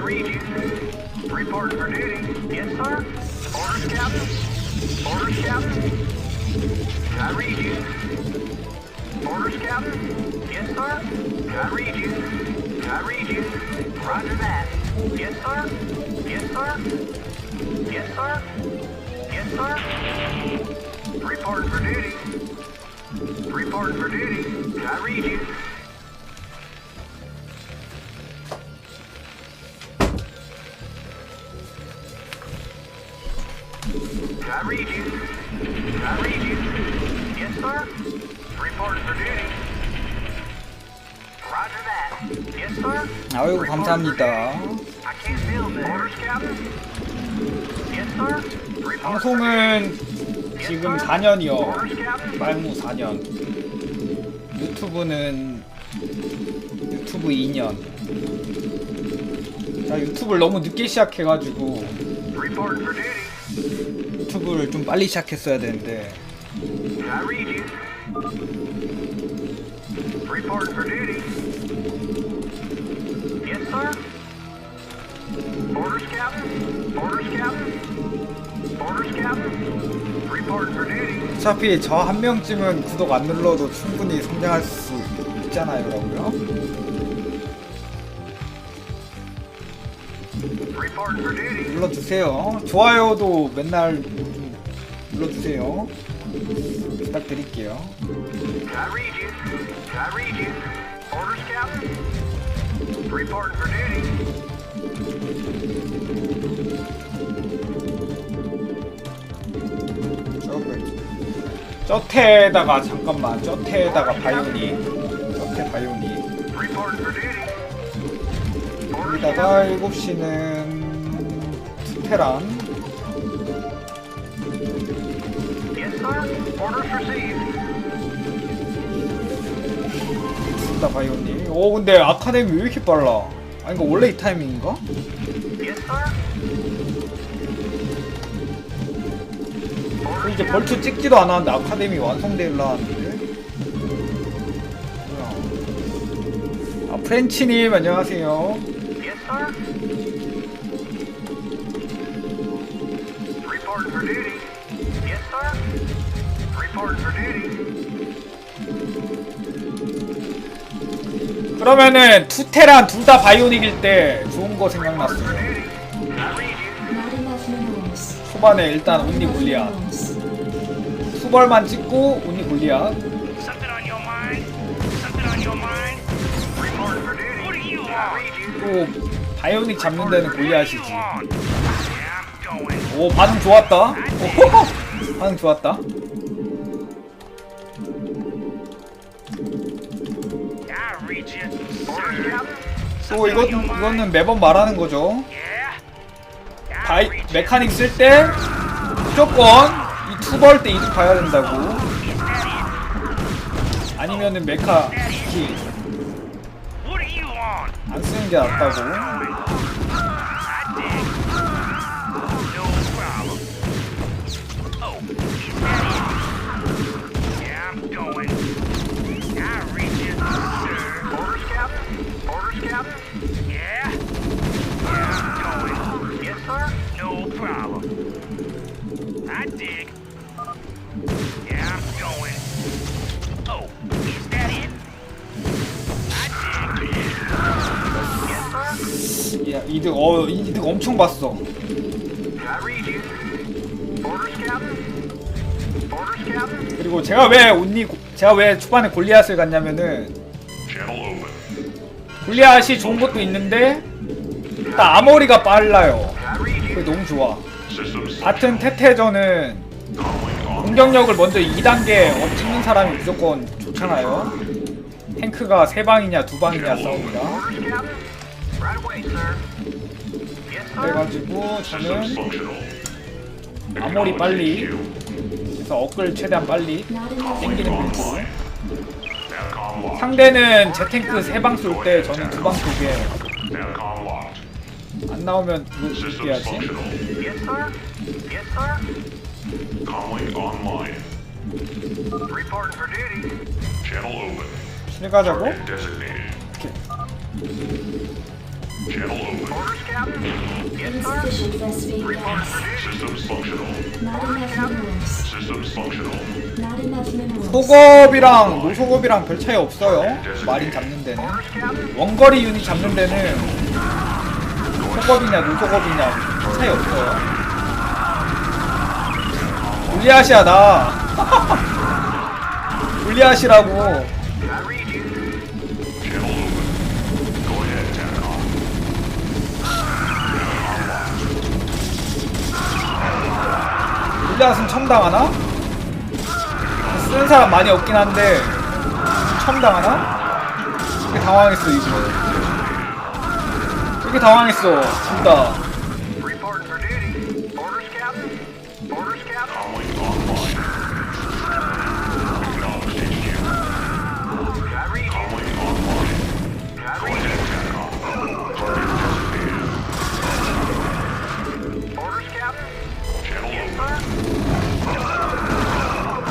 read you. Report for duty. Yes, sir. Orders, Captain. Orders, Captain. I read you. Orders, Captain. Yes, sir. I read you. I read you. Roger that. Yes, sir. Yes, sir. Yes, sir. Yes, sir. Report for duty. Report for duty. I read you. Report 감사합니다. 방송은. 지금 Yes, sir. 4년이요. Orders, Captain. 말무 4년. 유튜브는 유튜브 2년. 자 유튜브를 너무 늦게 시작해가지고. 유튜브를 좀 빨리 시작했어야 되는데. Report for duty. Orders, Captain. Orders, Captain. Orders, Captain. Report for duty. 어차피 저 한 명쯤은 구독 안 눌러도 충분히 성장할 수 있잖아요, 여러분요. Report for duty. 눌러주세요. 좋아요도 맨날 좀 눌러주세요. 부탁드릴게요. I read you. I read you. Orders, Captain. Report for duty. 저 저태에다가 잠깐만 저태에다가 바이오니 저태 바이오니 여기다가 7시는 투테란 Yes, sir. Orders received. 둘다 바이오니 오 근데 아카데미 왜 이렇게 빨라 아 이거 원래 이 타이밍인가? 그럼 이제 벌초 찍지도 않았는데 아카데미 완성되려 하는데 뭐야 아 프렌치님 안녕하세요 Yes, sir. Report for duty. Yes, sir. Report for duty. 그러면은 투테란 둘 다 바이오닉일 때 좋은 거 생각났어요. 초반에 일단 골리앗 minerals. 수벌만 찍고 read you. 또 바이오닉 잡는 데는 going. 오 반응 좋았다 오호호 반응 좋았다 또 이거, 이거는 매번 말하는 거죠 바이. 메카닉 쓸 때 무조건 이 투벌 때 이득 봐야 된다고? 아니면은 메카? 안 쓰는 게 낫다고 이득 어 이득 엄청 봤어. 그리고 제가 왜 온니 제가 왜 초반에 골리앗을 갔냐면은 골리앗이 좋은 것도 있는데 일단 아머리가 빨라요. 그게 너무 좋아 같은 테테전은 공격력을 먼저 2단계 업 찍는 사람이 무조건 좋잖아요 탱크가 3방이냐 2방이냐 싸웁니다 그래가지고 저는 아머리 빨리 그래서 업글 최대한 빨리 땡기는. 빌드 상대는 제 탱크 3방 쏠 때 저는 2방 쏘게 안 나오면 이거 해야지 Yes, sir. Yes, sir. Report for duty. 실 가자고? Designated. 이 소급이랑 노소급이랑 별 차이 없어요. 마린 잡는 데는. 원거리 유닛 잡는 데는 소급이냐 노소급이냐 별 차이 없어요. 불리하시야 나. 불리하시라고. 불리하으면 첨당하나? 쓰는 사람 많이 없긴 한데 첨당하나? 되게 당황했어 이거. 되게 당황했어 둘 다.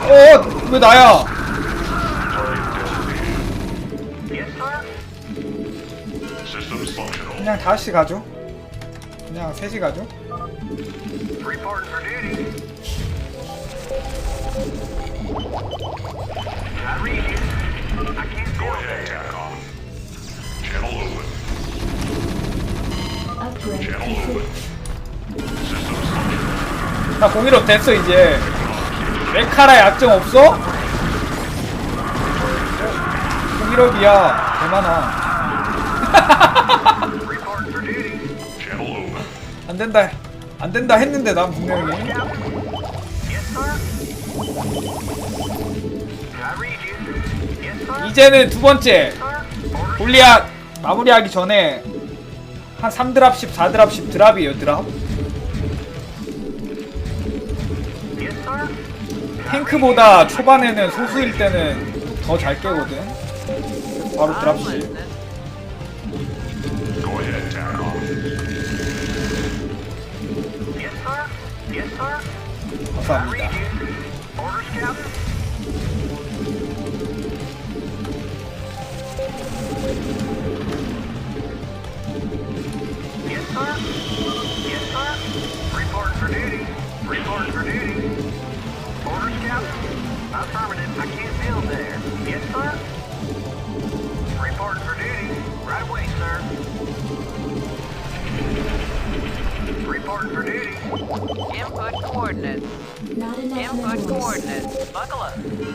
어, 왜 나야? 그냥 다시 가죠. 그냥 셋이 가죠. 나 공일업 됐어 이제. 메카라 약점 없어? 공일업이야. 대만아. Reporting for duty. Channel open. 안 된다. 안 된다 했는데 난 분명히. 이제는 두 번째 Sir. Orders. 골리앗 마무리하기 전에 한 3드랍씩 4드랍씩 드랍이에요 드랍. 탱크보다 초반에는 소수일 때는 더 잘 깨거든. 바로 드랍시. 감사합니다. Input coordinates. Buckle up.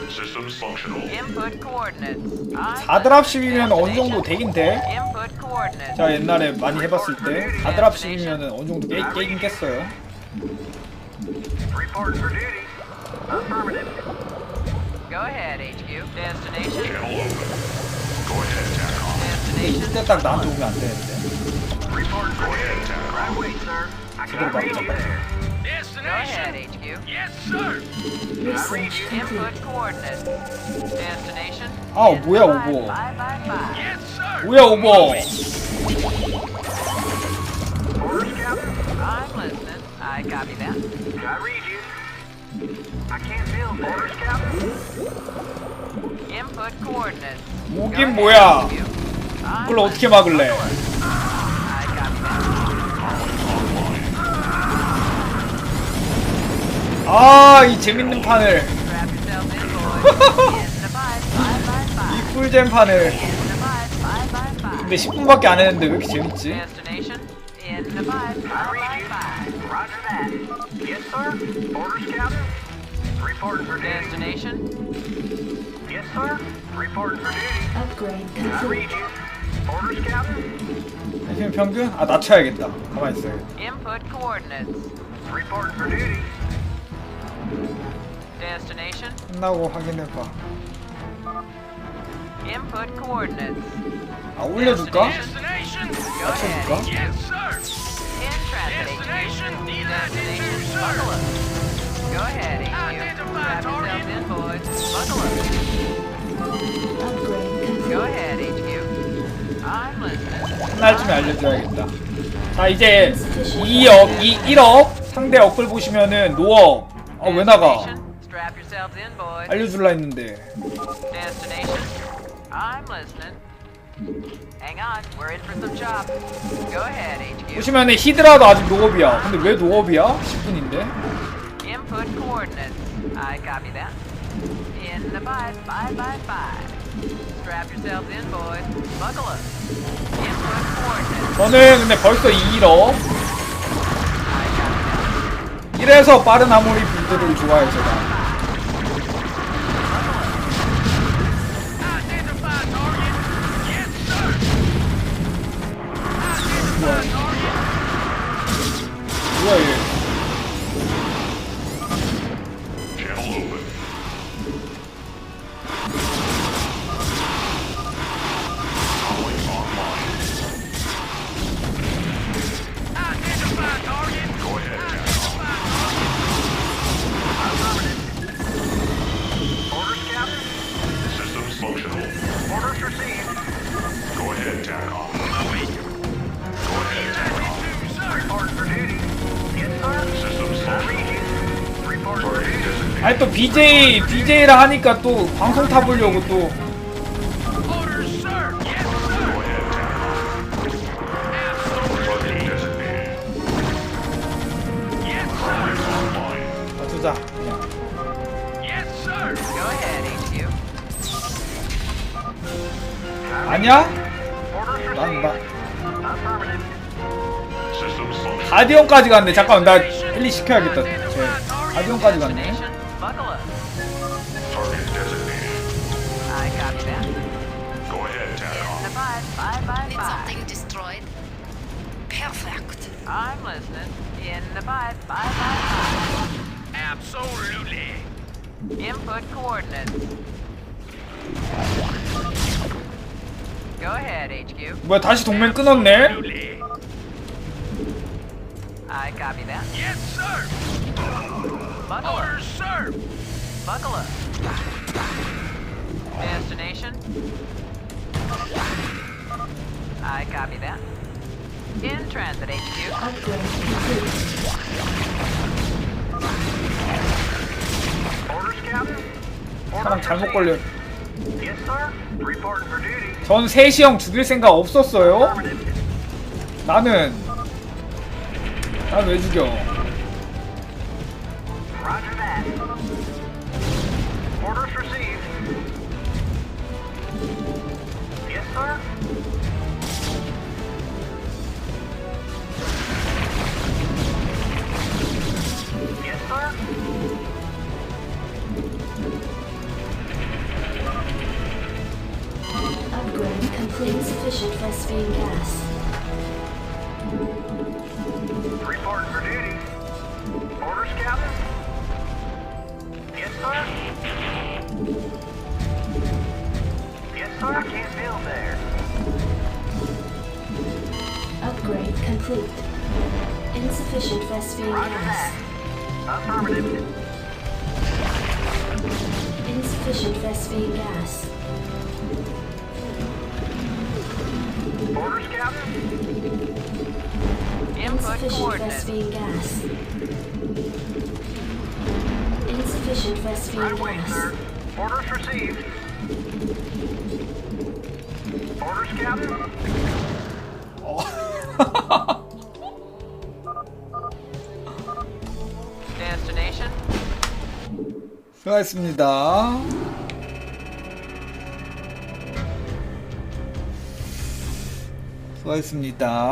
Systems functional. Input coordinates. I'm 4드랍씩이면 어느 정도 되긴 돼. Input coordinates. 제가 옛날에 많이 해봤을 때 4드랍씩이면 어느 정도 깨, 깨긴 깼어요. Reporting for duty. Affirmative. Go ahead, HQ. Destination. Channel open. Go ahead, TACOM. Destination. 이때 딱 나한테 오면 안 되는데. Reporting for duty. Right away, sir. I can read you 맞춰 봐. there. Go ahead, Destination. HQ. Yes, sir. Research complete. Input coordinates. Destination. 아, 뭐야, 오버. five, five, five. Yes, sir. 뭐야 오버. Orders, Captain. I'm listening. I copy that. I read you. I can't build. Orders, Captain. Input coordinates. Ahead, 뭐야. 그걸 어떻게 막을래? 아, 이 재밌는 판을. 이 꿀잼 판을. 근데 10분밖에 안 했는데 왜 이렇게 재밌지? 지금 평균? 아, 낮춰야겠다. 가만히 있어요. Destination. 끝나고 확인해봐. Input coordinates. 아, 올려줄까? Destination. Go ahead. 맞춰줄까? Yes, sir. In transit, Destination. Buckle sir. up. Go ahead, Strap yourself target. in, boys. Buckle up. Upgrade Go ahead, HQ. I'm listening. 끝날 쯤에 알려줘야겠다. 자, 이제 2억, 2, 1억 상대 억글 보시면은 노업. 아, 왜 나가? 알려줄라 했는데. 보시면은 히드라도 아직 노업이야. 근데 왜 노업이야? 10분인데. Input coordinates. I copy that. In the five, five, five, five. Strap yourselves in, boys. Buckle up. Input coordinates. 저는 근데 벌써 2러. 이래서 빠른 아모리 빌드를 좋아해요 제가. 아니 또 BJ BJ라 하니까 또 방송 타보려고 또. 놔두자. 그냥. 아니야? Orders 난 received. 나. Affirmative. Systems functional. 가디언까지 갔네. 잠깐만 나 헬리 시켜야겠다. 쟤 가디언까지 갔네. I'm listening. In the five, five, five, five. Absolutely. Input coordinates. Go ahead, HQ. 뭐야 다시 동맹 끊었네? Absolutely. I copy that. Yes, sir. Buckle up. Orders, sir. Buckle up. Destination. I copy that. In transit, HQ. Orders, Captain. 사람 Orders 잘못 received. 걸려. Yes, sir. Reporting for duty. 전 셋이 형 죽일 생각 없었어요. Affirmative. 나는 난 왜 죽여? Roger that. Orders received. Yes, sir. Complete. Insufficient Vespine Roger gas. that. Affirmative. Insufficient Vespine gas. Orders, Captain. Input Insufficient coordinates. Vespine gas. Insufficient Vespine Right away, gas. sir. Orders received. Orders, Captain. Destination. 수고하셨습니다. 수고하셨습니다.